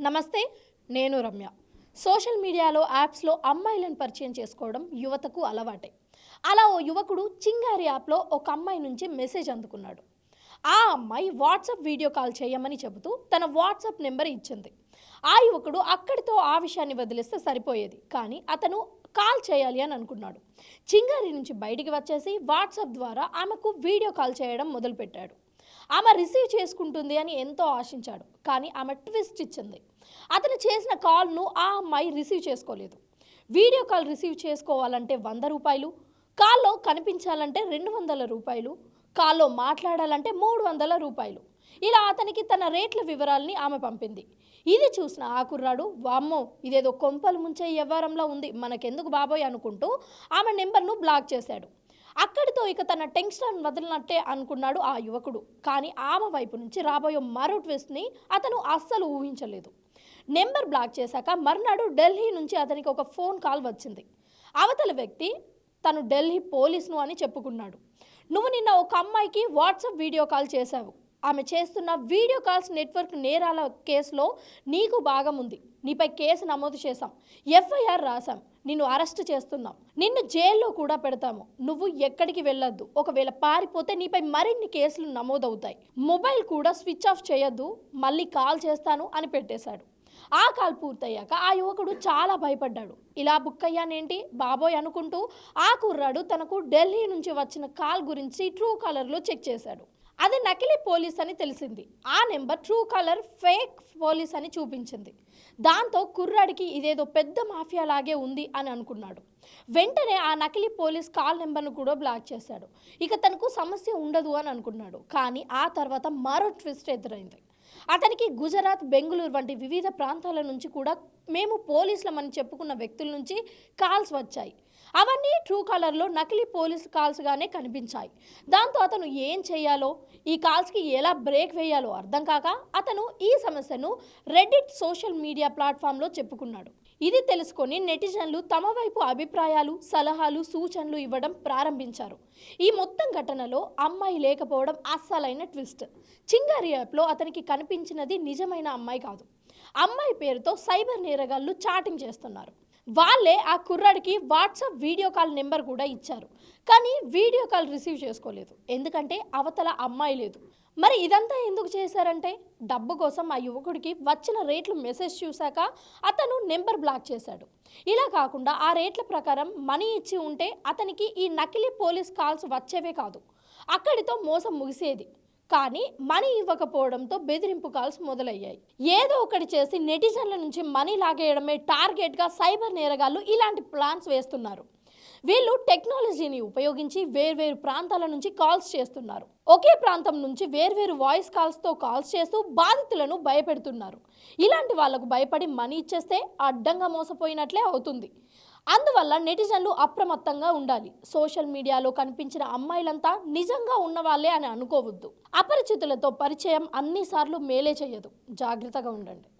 నమస్తే నేను రమ్య. సోషల్ మీడియాలో యాప్స్లో అమ్మాయిలను పరిచయం చేసుకోవడం యువతకు అలవాటే. అలా ఓ యువకుడు చింగారి యాప్లో ఒక అమ్మాయి నుంచి మెసేజ్ అందుకున్నాడు. ఆ అమ్మాయి వాట్సాప్ వీడియో కాల్ చేయమని చెబుతూ తన వాట్సాప్ నెంబర్ ఇచ్చింది. ఆ యువకుడు అక్కడితో ఆ విషయాన్ని వదిలేస్తే సరిపోయేది. కానీ అతను కాల్ చేయాలి అని అనుకున్నాడు. చింగారి నుంచి బయటికి వచ్చేసి వాట్సాప్ ద్వారా ఆమెకు వీడియో కాల్ చేయడం మొదలుపెట్టాడు. ఆమె రిసీవ్ చేసుకుంటుంది అని ఎంతో ఆశించాడు కానీ ఆమె ట్విస్ట్ ఇచ్చింది. అతను చేసిన కాల్ను ఆ అమ్మాయి రిసీవ్ చేసుకోలేదు. వీడియో కాల్ రిసీవ్ చేసుకోవాలంటే వంద రూపాయలు కాల్లో కనిపించాలంటే రెండు వందల రూపాయలు కాల్లో మాట్లాడాలంటే మూడు వందల రూపాయలు. ఇలా అతనికి తన రేట్ల వివరాల్ని ఆమె పంపింది. ఇది చూసిన ఆ కుర్రాడు వామ్మో ఇదేదో కొంపలు ముంచే వ్యవహారంలో ఉంది మనకెందుకు బాబోయ్ అనుకుంటూ ఆమె నెంబర్ను బ్లాక్ చేశాడు. అక్కడితో ఇక తన టెన్షన్ వదిలినట్టే అనుకున్నాడు ఆ యువకుడు. కానీ ఆమె వైపు నుంచి రాబోయే మరో ట్విస్ట్ని అతను అస్సలు ఊహించలేదు. నెంబర్ బ్లాక్ చేశాక మర్నాడు ఢిల్లీ నుంచి అతనికి ఒక ఫోన్ కాల్ వచ్చింది. అవతల వ్యక్తి తను ఢిల్లీ పోలీసును అని చెప్పుకున్నాడు. నువ్వు నిన్న ఒక అమ్మాయికి వాట్సాప్ వీడియో కాల్ చేశావు. ఆమె చేస్తున్న వీడియో కాల్స్ నెట్వర్క్ నేరాల కేసులో నీకు భాగం ఉంది. నీపై కేసు నమోదు చేశాం. ఎఫ్ఐఆర్ రాశాం. నిన్ను అరెస్ట్ చేస్తున్నాం. నిన్ను జైల్లో కూడా పెడతాము. నువ్వు ఎక్కడికి వెళ్ళొద్దు. ఒకవేళ పారిపోతే నీపై మరిన్ని కేసులు నమోదవుతాయి. మొబైల్ కూడా స్విచ్ ఆఫ్ చేయొద్దు. మళ్ళీ కాల్ చేస్తాను అని పెట్టేశాడు. ఆ కాల్ పూర్తయ్యాక ఆ యువకుడు చాలా భయపడ్డాడు. ఇలా బుక్ అయ్యానేంటి? బాబోయ్ అనుకుంటూ ఆ కుర్రాడు తనకు ఢిల్లీ నుంచి వచ్చిన కాల్ గురించి ట్రూ కాలర్లో చెక్ చేశాడు. అది నకిలీ పోలీస్ అని తెలిసింది. ఆ number Truecaller fake police అని చూపించింది. దాంతో కుర్రాడికి ఇదేదో పెద్ద మాఫియా లాగే ఉంది అని అనుకున్నాడు. వెంటనే ఆ నకిలీ పోలీస్ కాల్ నెంబర్ను కూడా బ్లాక్ చేశాడు. ఇక తనకు సమస్య ఉండదు అని అనుకున్నాడు. కానీ ఆ తర్వాత మరో ట్విస్ట్ ఎదురైంది. అతనికి గుజరాత్ బెంగళూరు వంటి వివిధ ప్రాంతాల నుంచి కూడా మేము పోలీసులమని చెప్పుకున్న వ్యక్తుల నుంచి కాల్స్ వచ్చాయి. అవన్నీ ట్రూ కలర్లో నకిలీ పోలీస్ కాల్స్గానే కనిపించాయి. దాంతో అతను ఏం చేయాలో ఈ కాల్స్కి ఎలా బ్రేక్ వేయాలో అర్థం కాక అతను ఈ సమస్యను రెడ్డిట్ సోషల్ మీడియా ప్లాట్ఫామ్లో చెప్పుకున్నాడు. ఇది తెలుసుకొని నెటిజన్లు తమ వైపు అభిప్రాయాలు సలహాలు సూచనలు ఇవ్వడం ప్రారంభించారు. ఈ మొత్తం ఘటనలో అమ్మాయి లేకపోవడం అస్సలైన ట్విస్ట్. చింగారి యాప్లో అతనికి కనిపించినది నిజమైన అమ్మాయి కాదు. అమ్మాయి పేరుతో సైబర్ నేరగాళ్ళు చాటింగ్ చేస్తున్నారు. వాళ్ళే ఆ కుర్రాడికి వాట్సాప్ వీడియో కాల్ నెంబర్ కూడా ఇచ్చారు. కానీ వీడియో కాల్ రిసీవ్ చేసుకోలేదు. ఎందుకంటే అవతల అమ్మాయి లేదు. మరి ఇదంతా ఎందుకు చేశారంటే డబ్బు కోసం ఆ యువకుడికి వచ్చిన రేట్లు మెసేజ్ చూశాక అతను నెంబర్ బ్లాక్ చేశాడు. ఇలా కాకుండా ఆ రేట్ల ప్రకారం మనీ ఇచ్చి ఉంటే అతనికి ఈ నకిలీ పోలీస్ కాల్స్ వచ్చేవే కాదు. అక్కడితో మోసం ముగిసేది. కానీ మనీ ఇవ్వకపోవడంతో బెదిరింపు కాల్స్ మొదలయ్యాయి. ఏదో ఒకటి చేసి నెటిజన్ల నుంచి మనీ లాగేయడమే టార్గెట్గా సైబర్ నేరగాళ్ళు ఇలాంటి ప్లాన్స్ వేస్తున్నారు. వీళ్ళు టెక్నాలజీని ఉపయోగించి వేర్వేరు ప్రాంతాల నుంచి కాల్స్ చేస్తున్నారు. ఒకే ప్రాంతం నుంచి వేర్వేరు వాయిస్ కాల్స్తో కాల్స్ చేస్తూ బాధితులను భయపెడుతున్నారు. ఇలాంటి వాళ్ళకు భయపడి మనీ ఇచ్చేస్తే అడ్డంగా మోసపోయినట్లే అవుతుంది. అందువల్ల నెటిజన్లు అప్రమత్తంగా ఉండాలి. సోషల్ మీడియాలో కనిపించిన అమ్మాయిలంతా నిజంగా ఉన్నవాళ్ళే అని అనుకోవద్దు. అపరిచితులతో పరిచయం అన్నిసార్లు మేలే చేయదు జాగ్రత్తగా ఉండండి.